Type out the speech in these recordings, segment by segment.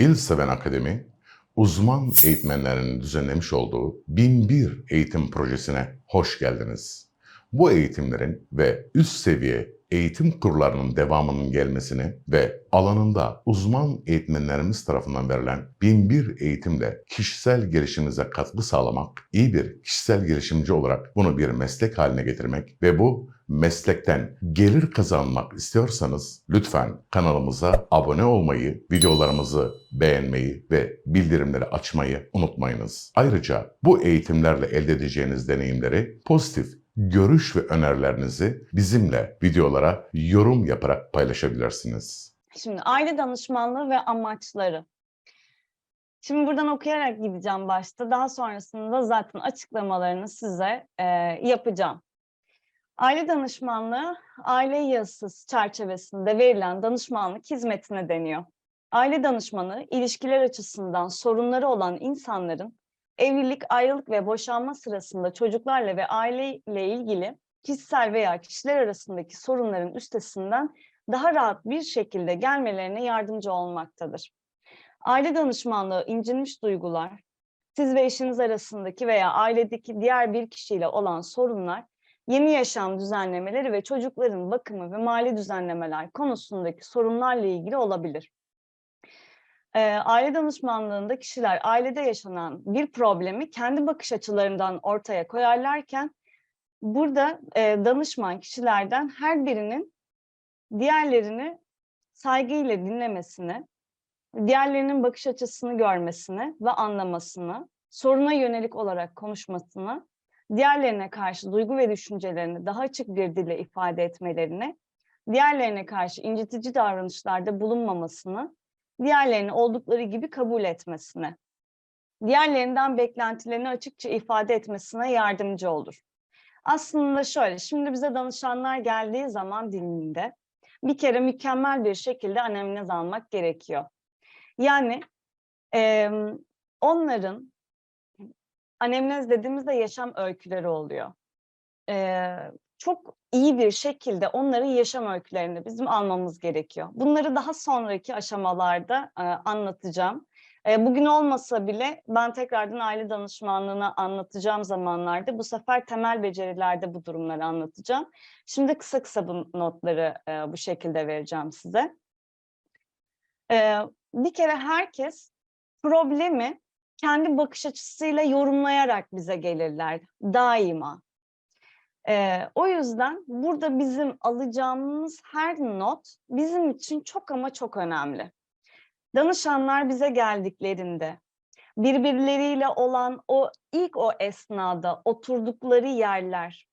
İl Seven Akademi, uzman eğitmenlerin düzenlemiş olduğu 1001 eğitim projesine hoş geldiniz. Bu eğitimlerin ve üst seviye eğitim kurlarının devamının gelmesini ve alanında uzman eğitmenlerimiz tarafından verilen 1001 eğitimle kişisel gelişiminize katkı sağlamak, iyi bir kişisel gelişimci olarak bunu bir meslek haline getirmek ve bu meslekten gelir kazanmak istiyorsanız lütfen kanalımıza abone olmayı, videolarımızı beğenmeyi ve bildirimleri açmayı unutmayınız. Ayrıca bu eğitimlerle elde edeceğiniz deneyimleri pozitif görüş ve önerilerinizi bizimle videolara yorum yaparak paylaşabilirsiniz. Şimdi aile danışmanlığı ve amaçları. Şimdi buradan okuyarak gideceğim başta. Daha sonrasında zaten açıklamalarını size e, yapacağım. Aile danışmanlığı, aile yasası çerçevesinde verilen danışmanlık hizmetine deniyor. Aile danışmanı, ilişkiler açısından sorunları olan insanların evlilik, ayrılık ve boşanma sırasında çocuklarla ve aileyle ilgili kişisel veya kişiler arasındaki sorunların üstesinden daha rahat bir şekilde gelmelerine yardımcı olmaktadır. Aile danışmanlığı incinmiş duygular, siz ve eşiniz arasındaki veya ailedeki diğer bir kişiyle olan sorunlar, yeni yaşam düzenlemeleri ve çocukların bakımı ve mali düzenlemeler konusundaki sorunlarla ilgili olabilir. Ee, aile danışmanlığında kişiler ailede yaşanan bir problemi kendi bakış açılarından ortaya koyarlarken burada e, danışman kişilerden her birinin diğerlerini saygıyla dinlemesini, diğerlerinin bakış açısını görmesini ve anlamasını, soruna yönelik olarak konuşmasını, diğerlerine karşı duygu ve düşüncelerini daha açık bir dille ifade etmelerini, diğerlerine karşı incitici davranışlarda bulunmamasını, diğerlerini oldukları gibi kabul etmesine, diğerlerinden beklentilerini açıkça ifade etmesine yardımcı olur. Aslında şöyle, şimdi bize danışanlar geldiği zaman dilinde bir kere mükemmel bir şekilde anemnez almak gerekiyor. Yani e, onların anemnez dediğimizde yaşam öyküleri oluyor. E, çok iyi bir şekilde onların yaşam öykülerini bizim almamız gerekiyor. Bunları daha sonraki aşamalarda e, anlatacağım. E, bugün olmasa bile ben tekrardan aile danışmanlığına anlatacağım zamanlarda bu sefer temel becerilerde bu durumları anlatacağım. Şimdi kısa kısa bu notları e, bu şekilde vereceğim size. E, bir kere herkes problemi kendi bakış açısıyla yorumlayarak bize gelirler daima. Ee, o yüzden burada bizim alacağımız her not bizim için çok ama çok önemli. Danışanlar bize geldiklerinde birbirleriyle olan o ilk o esnada oturdukları yerler,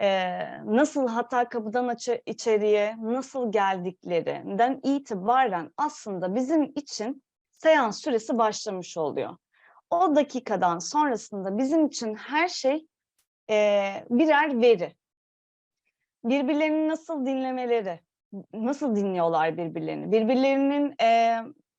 e, nasıl hata kapıdan açı, içeriye nasıl geldiklerinden itibaren aslında bizim için seans süresi başlamış oluyor. O dakikadan sonrasında bizim için her şey e, birer veri. Birbirlerini nasıl dinlemeleri, nasıl dinliyorlar birbirlerini, birbirlerinin e,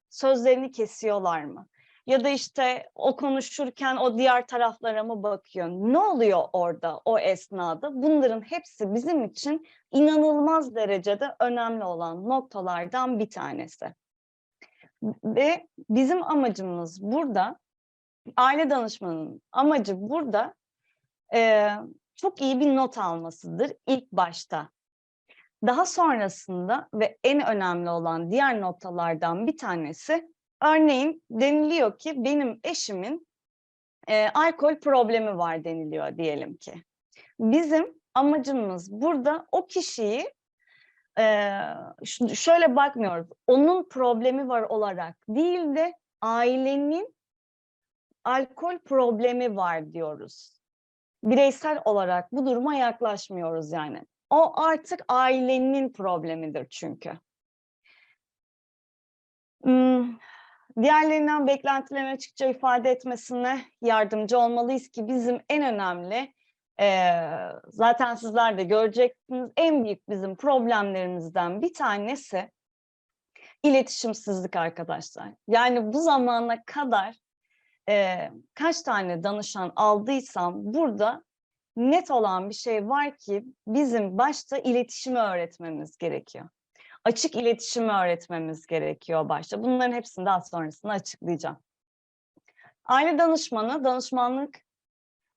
sözlerini kesiyorlar mı? Ya da işte o konuşurken o diğer taraflara mı bakıyor? Ne oluyor orada o esnada? Bunların hepsi bizim için inanılmaz derecede önemli olan noktalardan bir tanesi. Ve bizim amacımız burada, aile danışmanının amacı burada e, çok iyi bir not almasıdır ilk başta. Daha sonrasında ve en önemli olan diğer noktalardan bir tanesi, örneğin deniliyor ki benim eşimin e, alkol problemi var deniliyor diyelim ki. Bizim amacımız burada o kişiyi e, şöyle bakmıyoruz, onun problemi var olarak değil de ailenin alkol problemi var diyoruz bireysel olarak bu duruma yaklaşmıyoruz yani. O artık ailenin problemidir çünkü. Hmm, diğerlerinden beklentilerini açıkça ifade etmesine yardımcı olmalıyız ki bizim en önemli zaten sizler de göreceksiniz en büyük bizim problemlerimizden bir tanesi iletişimsizlik arkadaşlar. Yani bu zamana kadar e, kaç tane danışan aldıysam burada net olan bir şey var ki bizim başta iletişimi öğretmemiz gerekiyor. açık iletişimi öğretmemiz gerekiyor başta. Bunların hepsini daha sonrasında açıklayacağım. Aile danışmanı, danışmanlık,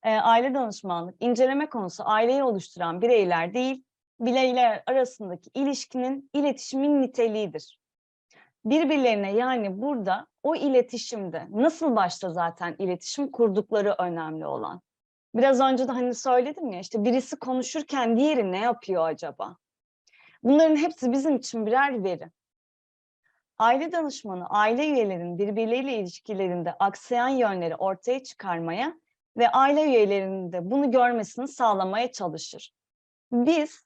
e, aile danışmanlık, inceleme konusu aileyi oluşturan bireyler değil, bireyler arasındaki ilişkinin, iletişimin niteliğidir. Birbirlerine yani burada o iletişimde nasıl başta zaten iletişim kurdukları önemli olan. Biraz önce de hani söyledim ya işte birisi konuşurken diğeri ne yapıyor acaba? Bunların hepsi bizim için birer veri. Aile danışmanı, aile üyelerinin birbirleriyle ilişkilerinde aksayan yönleri ortaya çıkarmaya ve aile üyelerinin de bunu görmesini sağlamaya çalışır. Biz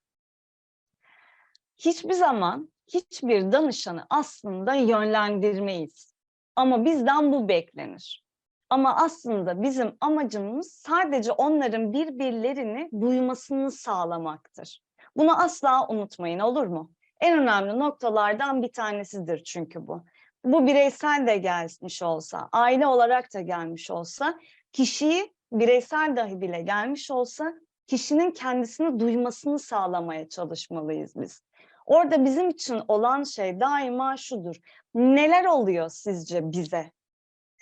hiçbir zaman hiçbir danışanı aslında yönlendirmeyiz. Ama bizden bu beklenir. Ama aslında bizim amacımız sadece onların birbirlerini duymasını sağlamaktır. Bunu asla unutmayın olur mu? En önemli noktalardan bir tanesidir çünkü bu. Bu bireysel de gelmiş olsa, aile olarak da gelmiş olsa, kişiyi bireysel dahi bile gelmiş olsa, kişinin kendisini duymasını sağlamaya çalışmalıyız biz. Orada bizim için olan şey daima şudur. Neler oluyor sizce bize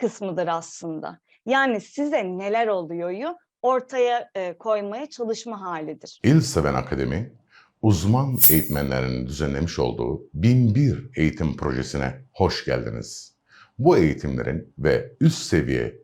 kısmıdır aslında. Yani size neler oluyoryu ortaya e, koymaya çalışma halidir. İl Seven Akademi, uzman eğitmenlerin düzenlemiş olduğu 1001 eğitim projesine hoş geldiniz. Bu eğitimlerin ve üst seviye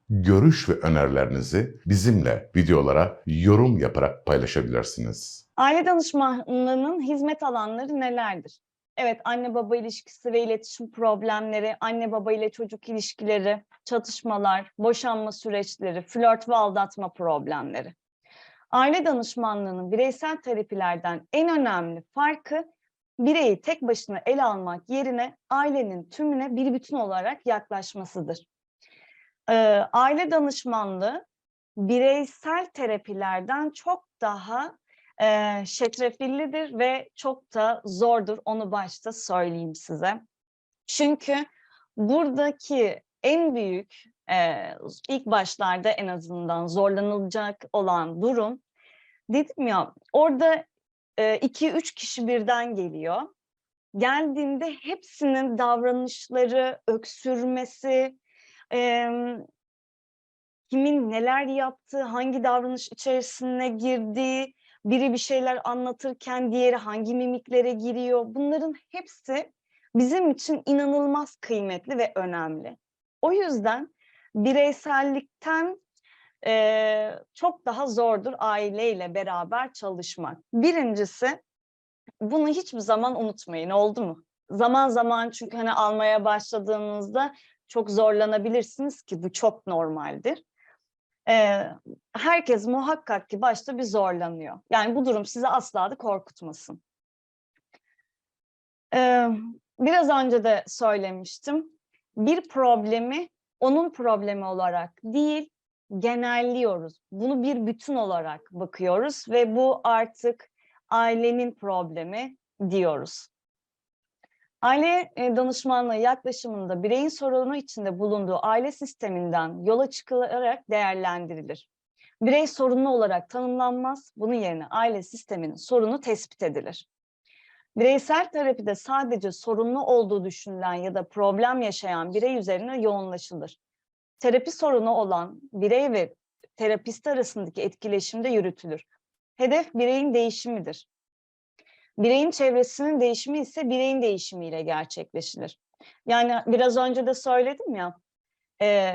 görüş ve önerilerinizi bizimle videolara yorum yaparak paylaşabilirsiniz. Aile danışmanlığının hizmet alanları nelerdir? Evet, anne baba ilişkisi ve iletişim problemleri, anne baba ile çocuk ilişkileri, çatışmalar, boşanma süreçleri, flört ve aldatma problemleri. Aile danışmanlığının bireysel terapilerden en önemli farkı bireyi tek başına ele almak yerine ailenin tümüne bir bütün olarak yaklaşmasıdır. Ee, aile danışmanlığı bireysel terapilerden çok daha e, şetrefillidir ve çok da zordur. Onu başta söyleyeyim size. Çünkü buradaki en büyük e, ilk başlarda en azından zorlanılacak olan durum dedim ya orada e, iki üç kişi birden geliyor. Geldiğinde hepsinin davranışları, öksürmesi, e, kimin neler yaptığı, hangi davranış içerisine girdiği, biri bir şeyler anlatırken diğeri hangi mimiklere giriyor. Bunların hepsi bizim için inanılmaz kıymetli ve önemli. O yüzden bireysellikten e, çok daha zordur aileyle beraber çalışmak. Birincisi bunu hiçbir zaman unutmayın oldu mu? Zaman zaman çünkü hani almaya başladığınızda çok zorlanabilirsiniz ki bu çok normaldir. Ee, herkes muhakkak ki başta bir zorlanıyor. Yani bu durum sizi asla da korkutmasın. Ee, biraz önce de söylemiştim. Bir problemi onun problemi olarak değil, genelliyoruz. Bunu bir bütün olarak bakıyoruz ve bu artık ailenin problemi diyoruz. Aile e, danışmanlığı yaklaşımında bireyin sorunu içinde bulunduğu aile sisteminden yola çıkılarak değerlendirilir. Birey sorunlu olarak tanımlanmaz, bunun yerine aile sisteminin sorunu tespit edilir. Bireysel terapide sadece sorunlu olduğu düşünülen ya da problem yaşayan birey üzerine yoğunlaşılır. Terapi sorunu olan birey ve terapist arasındaki etkileşimde yürütülür. Hedef bireyin değişimidir. Bireyin çevresinin değişimi ise bireyin değişimiyle gerçekleşir. Yani biraz önce de söyledim ya, e,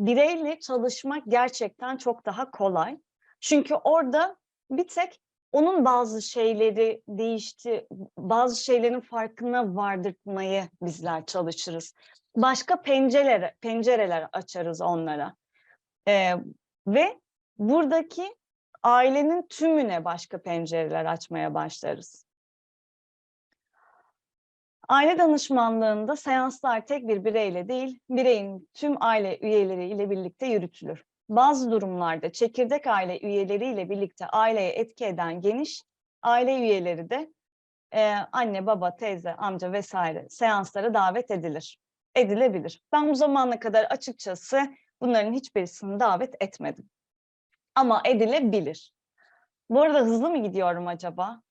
bireyle çalışmak gerçekten çok daha kolay. Çünkü orada bir tek onun bazı şeyleri değişti, bazı şeylerin farkına vardırtmayı bizler çalışırız. Başka pencereler, pencereler açarız onlara. E, ve buradaki ailenin tümüne başka pencereler açmaya başlarız. Aile danışmanlığında seanslar tek bir bireyle değil, bireyin tüm aile üyeleriyle birlikte yürütülür. Bazı durumlarda çekirdek aile üyeleriyle birlikte aileye etki eden geniş aile üyeleri de e, anne, baba, teyze, amca vesaire seanslara davet edilir. Edilebilir. Ben bu zamana kadar açıkçası bunların hiçbirisini davet etmedim. Ama edilebilir. Bu arada hızlı mı gidiyorum acaba?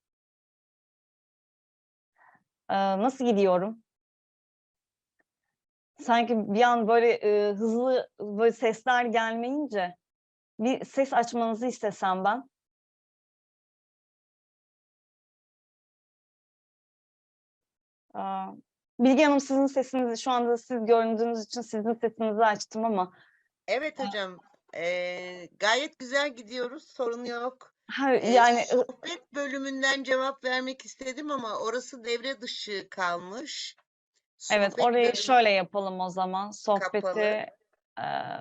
Ee, nasıl gidiyorum? Sanki bir an böyle e, hızlı böyle sesler gelmeyince bir ses açmanızı istesem ben. Aa, Bilge Hanım sizin sesinizi şu anda siz gördüğünüz için sizin sesinizi açtım ama Evet hocam. eee, gayet güzel gidiyoruz. Sorun yok. Ha, yani sohbet bölümünden cevap vermek istedim ama orası devre dışı kalmış. evet Sohbet orayı bölümü şöyle yapalım o zaman. Sohbeti kapalı.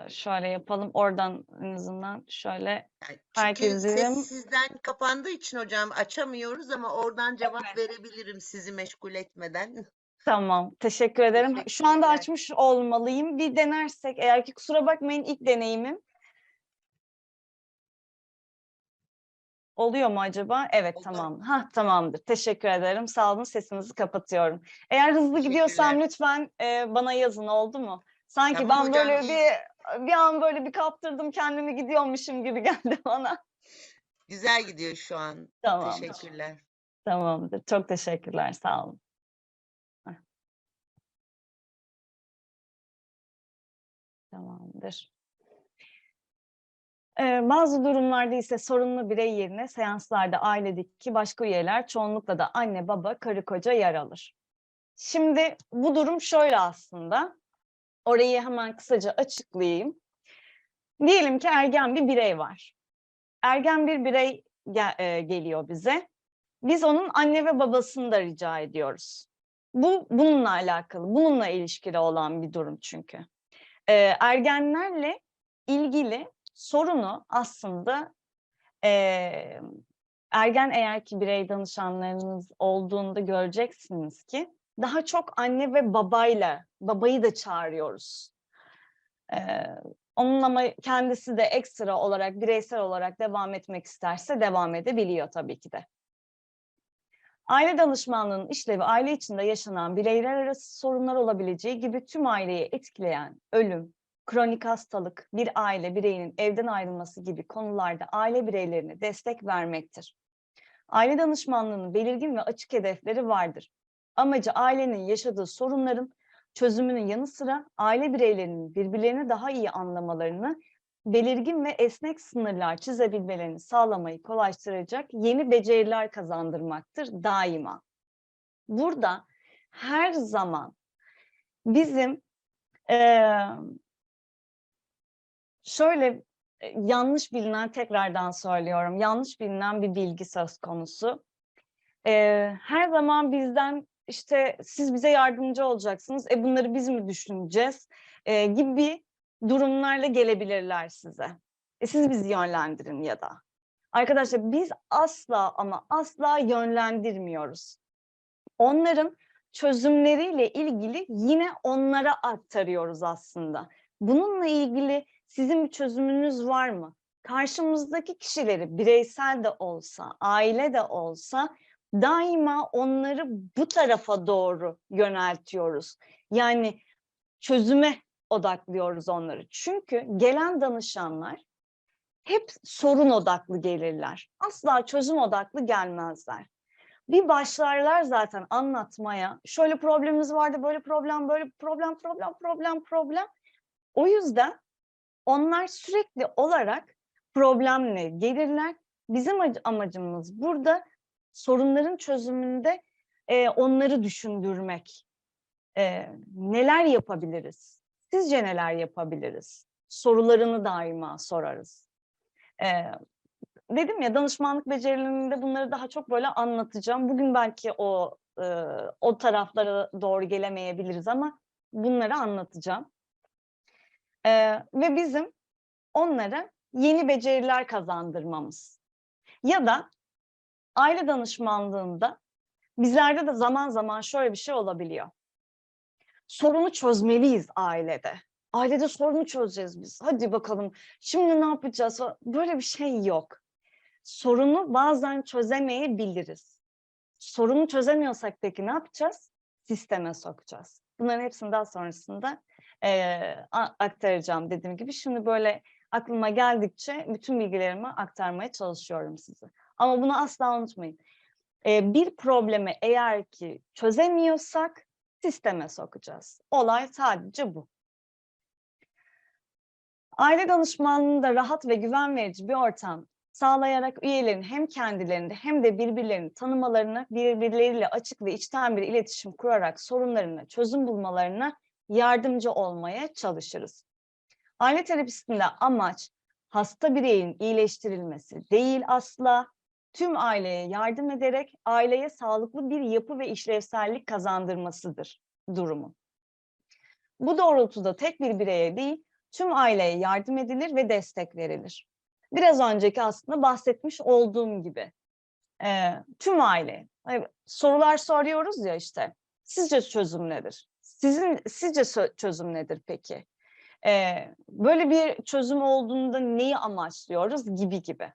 şöyle yapalım. Oradan en azından şöyle Yani herkesin ses sizden kapandığı için hocam açamıyoruz ama oradan cevap Evet. verebilirim sizi meşgul etmeden. Tamam, teşekkür ederim. Şu anda açmış olmalıyım. Bir denersek, eğer ki kusura bakmayın ilk deneyimim. Oluyor mu acaba? Evet, Oldu. tamam. Ha, tamamdır. Teşekkür ederim. Sağ olun. Sesinizi kapatıyorum. Eğer hızlı gidiyorsam lütfen e, bana yazın oldu mu? Sanki Tamam ben hocam, böyle bir bir an böyle bir kaptırdım kendimi gidiyormuşum gibi geldi bana. Güzel gidiyor şu an. Tamamdır. Teşekkürler. Tamamdır. Çok teşekkürler. Sağ olun. Tamamdır. Bazı durumlarda ise sorunlu birey yerine seanslarda ailedeki başka üyeler çoğunlukla da anne, baba, karı koca yer alır. Şimdi bu durum şöyle aslında. Orayı hemen kısaca açıklayayım. Diyelim ki ergen bir birey var. Ergen bir birey gel- geliyor bize. Biz onun anne ve babasını da rica ediyoruz. Bu bununla alakalı, bununla ilişkili olan bir durum çünkü. Eee, ergenlerle ilgili sorunu aslında eee, ergen eğer ki birey danışanlarınız olduğunda göreceksiniz ki daha çok anne ve babayla, babayı da çağırıyoruz. Eee, onun ama kendisi de ekstra olarak, bireysel olarak devam etmek isterse devam edebiliyor tabii ki de. Aile danışmanlığının işlevi aile içinde yaşanan bireyler arası sorunlar olabileceği gibi tüm aileyi etkileyen ölüm, kronik hastalık, bir aile bireyinin evden ayrılması gibi konularda aile bireylerine destek vermektir. Aile danışmanlığının belirgin ve açık hedefleri vardır. Amacı ailenin yaşadığı sorunların çözümünün yanı sıra aile bireylerinin birbirlerini daha iyi anlamalarını, belirgin ve esnek sınırlar çizebilmelerini sağlamayı kolaylaştıracak yeni beceriler kazandırmaktır daima. Burada her zaman bizim eee, şöyle e, yanlış bilinen tekrardan söylüyorum yanlış bilinen bir bilgi söz konusu. Eee, her zaman bizden işte siz bize yardımcı olacaksınız. E bunları biz mi düşüneceğiz? Eee, gibi durumlarla gelebilirler size. E siz bizi yönlendirin ya da. Arkadaşlar biz asla ama asla yönlendirmiyoruz. Onların çözümleriyle ilgili yine onlara aktarıyoruz aslında. Bununla ilgili sizin bir çözümünüz var mı? Karşımızdaki kişileri bireysel de olsa, aile de olsa daima onları bu tarafa doğru yöneltiyoruz. Yani çözüme odaklıyoruz onları. Çünkü gelen danışanlar hep sorun odaklı gelirler. Asla çözüm odaklı gelmezler. Bir başlarlar zaten anlatmaya. Şöyle problemimiz vardı, böyle problem, böyle problem, problem, problem, problem. O yüzden onlar sürekli olarak problemle gelirler. Bizim ac- amacımız burada sorunların çözümünde e, onları düşündürmek. E, neler yapabiliriz? Sizce neler yapabiliriz? Sorularını daima sorarız. E, dedim ya danışmanlık becerilerinde bunları daha çok böyle anlatacağım. Bugün belki o e, o taraflara doğru gelemeyebiliriz ama bunları anlatacağım. E, ve bizim onlara yeni beceriler kazandırmamız ya da aile danışmanlığında bizlerde de zaman zaman şöyle bir şey olabiliyor. Sorunu çözmeliyiz ailede. Ailede sorunu çözeceğiz biz. Hadi bakalım şimdi ne yapacağız? Böyle bir şey yok. Sorunu bazen çözemeyebiliriz. Sorunu çözemiyorsak peki ne yapacağız? Sisteme sokacağız. Bunların hepsini daha sonrasında a- aktaracağım dediğim gibi. Şimdi böyle aklıma geldikçe bütün bilgilerimi aktarmaya çalışıyorum size. Ama bunu asla unutmayın. Eee, bir problemi eğer ki çözemiyorsak sisteme sokacağız. Olay sadece bu. Aile danışmanlığında rahat ve güven verici bir ortam sağlayarak üyelerin hem kendilerinde hem de birbirlerini tanımalarını, birbirleriyle açık ve içten bir iletişim kurarak sorunlarına çözüm bulmalarına yardımcı olmaya çalışırız. Aile terapisinde amaç hasta bireyin iyileştirilmesi değil asla, tüm aileye yardım ederek aileye sağlıklı bir yapı ve işlevsellik kazandırmasıdır durumu. Bu doğrultuda tek bir bireye değil, tüm aileye yardım edilir ve destek verilir. Biraz önceki aslında bahsetmiş olduğum gibi eee, tüm aile sorular soruyoruz ya işte sizce çözüm nedir? Sizin sizce çözüm nedir peki? Eee, böyle bir çözüm olduğunda neyi amaçlıyoruz gibi gibi.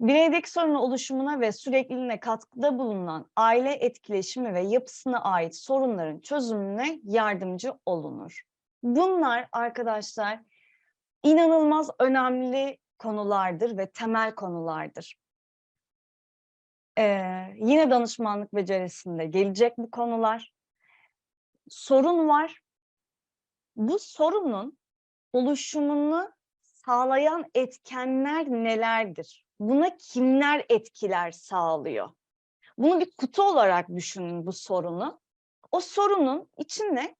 Bireydeki sorunun oluşumuna ve sürekliliğine katkıda bulunan aile etkileşimi ve yapısına ait sorunların çözümüne yardımcı olunur. Bunlar arkadaşlar inanılmaz önemli konulardır ve temel konulardır. Ee, yine danışmanlık becerisinde gelecek bu konular. Sorun var. Bu sorunun oluşumunu sağlayan etkenler nelerdir? Buna kimler etkiler sağlıyor? Bunu bir kutu olarak düşünün bu sorunu. O sorunun içine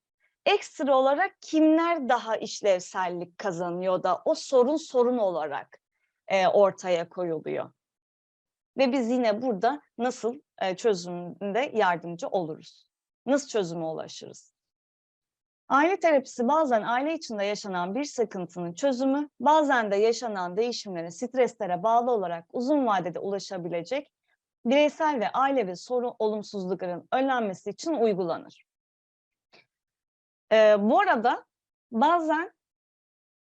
ekstra olarak kimler daha işlevsellik kazanıyor da o sorun sorun olarak e, ortaya koyuluyor. Ve biz yine burada nasıl e, çözümünde yardımcı oluruz? Nasıl çözüme ulaşırız? Aile terapisi bazen aile içinde yaşanan bir sıkıntının çözümü, bazen de yaşanan değişimlerin streslere bağlı olarak uzun vadede ulaşabilecek bireysel ve ailevi sorun olumsuzlukların önlenmesi için uygulanır. Ee, bu arada bazen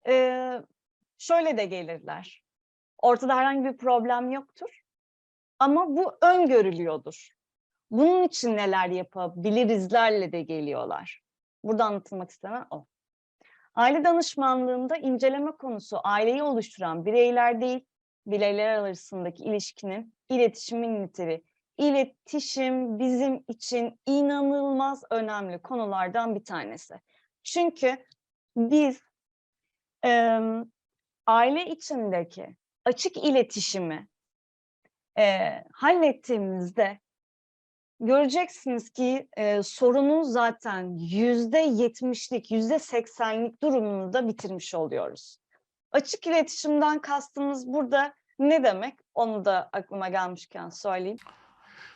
e, şöyle de gelirler. Ortada herhangi bir problem yoktur. Ama bu öngörülüyordur. Bunun için neler yapabilirizlerle de geliyorlar. Burada anlatılmak istenen o. Aile danışmanlığında inceleme konusu aileyi oluşturan bireyler değil, bireyler arasındaki ilişkinin, iletişimin niteliği. İletişim bizim için inanılmaz önemli konulardan bir tanesi. Çünkü biz em, aile içindeki açık iletişimi e, hallettiğimizde göreceksiniz ki e, sorunun zaten yüzde yetmişlik, yüzde seksenlik durumunu da bitirmiş oluyoruz. Açık iletişimden kastımız burada ne demek? Onu da aklıma gelmişken söyleyeyim.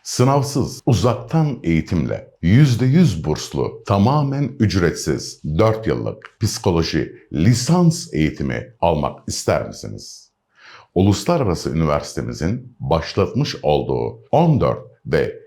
Sınavsız, uzaktan eğitimle %100 burslu, tamamen ücretsiz 4 yıllık psikoloji lisans eğitimi almak ister misiniz? Uluslararası Üniversitemizin başlatmış olduğu 14 ve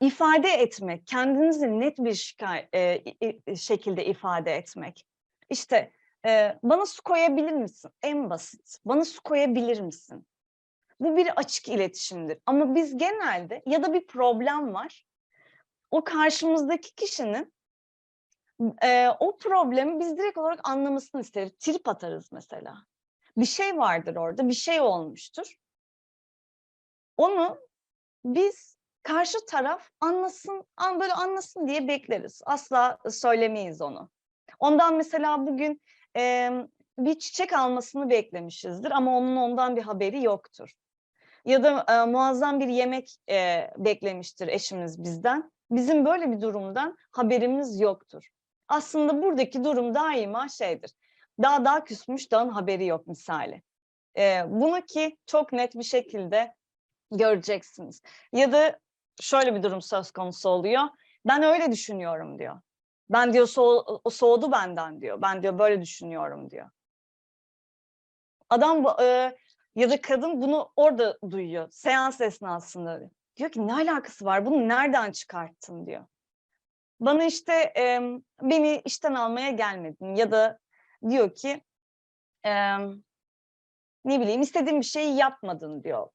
İfade etmek, kendinizi net bir şikay- e, i- şekilde ifade etmek. İşte e, bana su koyabilir misin? En basit. Bana su koyabilir misin? Bu bir açık iletişimdir. Ama biz genelde ya da bir problem var. O karşımızdaki kişinin e, o problemi biz direkt olarak anlamasını isteriz. Trip atarız mesela. Bir şey vardır orada, bir şey olmuştur. Onu biz karşı taraf anlasın, an böyle anlasın diye bekleriz. Asla söylemeyiz onu. Ondan mesela bugün e, bir çiçek almasını beklemişizdir ama onun ondan bir haberi yoktur. Ya da e, muazzam bir yemek e, beklemiştir eşimiz bizden. bizim böyle bir durumdan haberimiz yoktur. Aslında buradaki durum daima şeydir. Dağ dağ küsmüş dağın haberi yok misali. Ee, bunu ki çok net bir şekilde göreceksiniz. Ya da şöyle bir durum söz konusu oluyor. Ben öyle düşünüyorum diyor. Ben diyor soğu- o soğudu benden diyor. Ben diyor böyle düşünüyorum diyor. Adam e, ya da kadın bunu orada duyuyor. Seans esnasında. Diyor ki ne alakası var? Bunu nereden çıkarttın diyor. Bana işte em, beni işten almaya gelmedin ya da diyor ki em, ne bileyim istediğim bir şeyi yapmadın diyor.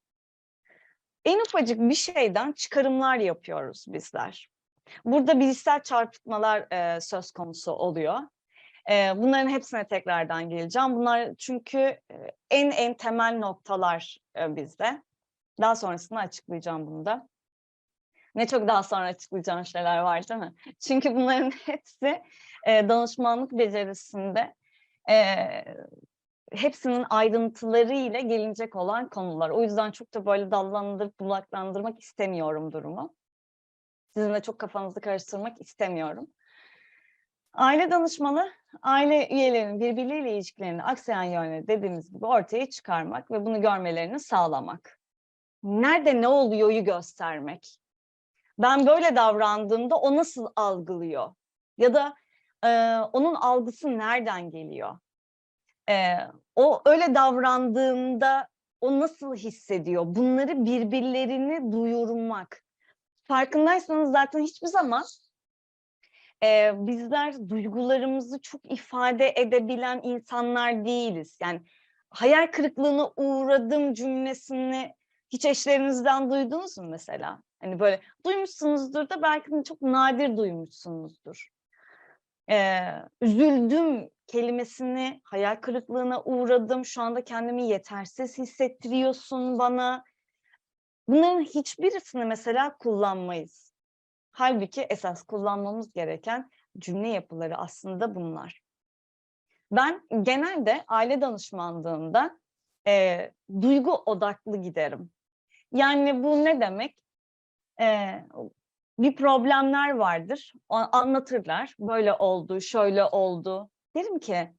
En ufacık bir şeyden çıkarımlar yapıyoruz bizler. Burada bilişsel çarpıtmalar e, söz konusu oluyor. E, bunların hepsine tekrardan geleceğim. Bunlar çünkü e, en en temel noktalar e, bizde. Daha sonrasında açıklayacağım bunu da. Ne çok daha sonra açıklayacağım şeyler var değil mi? Çünkü bunların hepsi e, danışmanlık becerisinde e, hepsinin ayrıntıları ile gelinecek olan konular. O yüzden çok da böyle dallandırıp bulaklandırmak istemiyorum durumu. Sizin de çok kafanızı karıştırmak istemiyorum. Aile danışmanı, aile üyelerinin birbirleriyle ilişkilerini aksayan yönleri dediğimiz gibi ortaya çıkarmak ve bunu görmelerini sağlamak. Nerede ne oluyor'yu göstermek. Ben böyle davrandığımda o nasıl algılıyor? Ya da e, onun algısı nereden geliyor? E, o öyle davrandığında o nasıl hissediyor? Bunları birbirlerini duyurmak. Farkındaysanız zaten hiçbir zaman e, bizler duygularımızı çok ifade edebilen insanlar değiliz. Yani hayal kırıklığına uğradım cümlesini hiç eşlerinizden duydunuz mu mesela? Hani böyle duymuşsunuzdur da belki çok nadir duymuşsunuzdur. Ee, üzüldüm kelimesini hayal kırıklığına uğradım. Şu anda kendimi yetersiz hissettiriyorsun bana. Bunların hiçbirisini mesela kullanmayız. Halbuki esas kullanmamız gereken cümle yapıları aslında bunlar. Ben genelde aile danışmanlığında e, duygu odaklı giderim. Yani bu ne demek? E, bir problemler vardır, anlatırlar. Böyle oldu, şöyle oldu. Derim ki,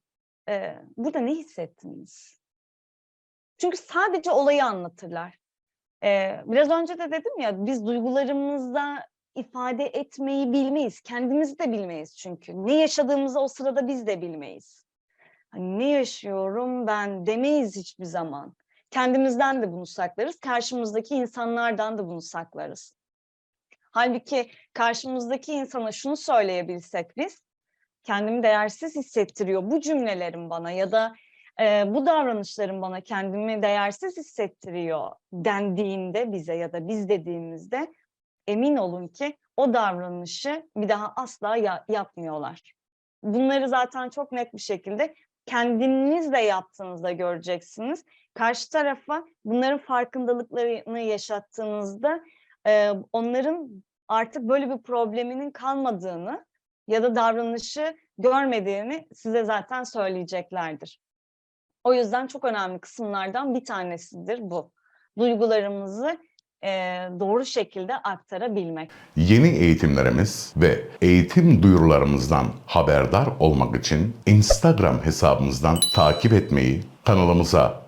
e, burada ne hissettiniz? Çünkü sadece olayı anlatırlar. E, biraz önce de dedim ya, biz duygularımızda ifade etmeyi bilmeyiz. Kendimizi de bilmeyiz çünkü. Ne yaşadığımızı o sırada biz de bilmeyiz. Hani ne yaşıyorum ben demeyiz hiçbir zaman. Kendimizden de bunu saklarız, karşımızdaki insanlardan da bunu saklarız. Halbuki karşımızdaki insana şunu söyleyebilsek biz, kendimi değersiz hissettiriyor bu cümlelerim bana ya da e, bu davranışlarım bana kendimi değersiz hissettiriyor dendiğinde bize ya da biz dediğimizde emin olun ki o davranışı bir daha asla ya- yapmıyorlar. Bunları zaten çok net bir şekilde kendiniz de yaptığınızda göreceksiniz. Karşı tarafa bunların farkındalıklarını yaşattığınızda onların artık böyle bir probleminin kalmadığını ya da davranışı görmediğini size zaten söyleyeceklerdir. O yüzden çok önemli kısımlardan bir tanesidir bu. Duygularımızı e, doğru şekilde aktarabilmek. Yeni eğitimlerimiz ve eğitim duyurularımızdan haberdar olmak için Instagram hesabımızdan takip etmeyi, kanalımıza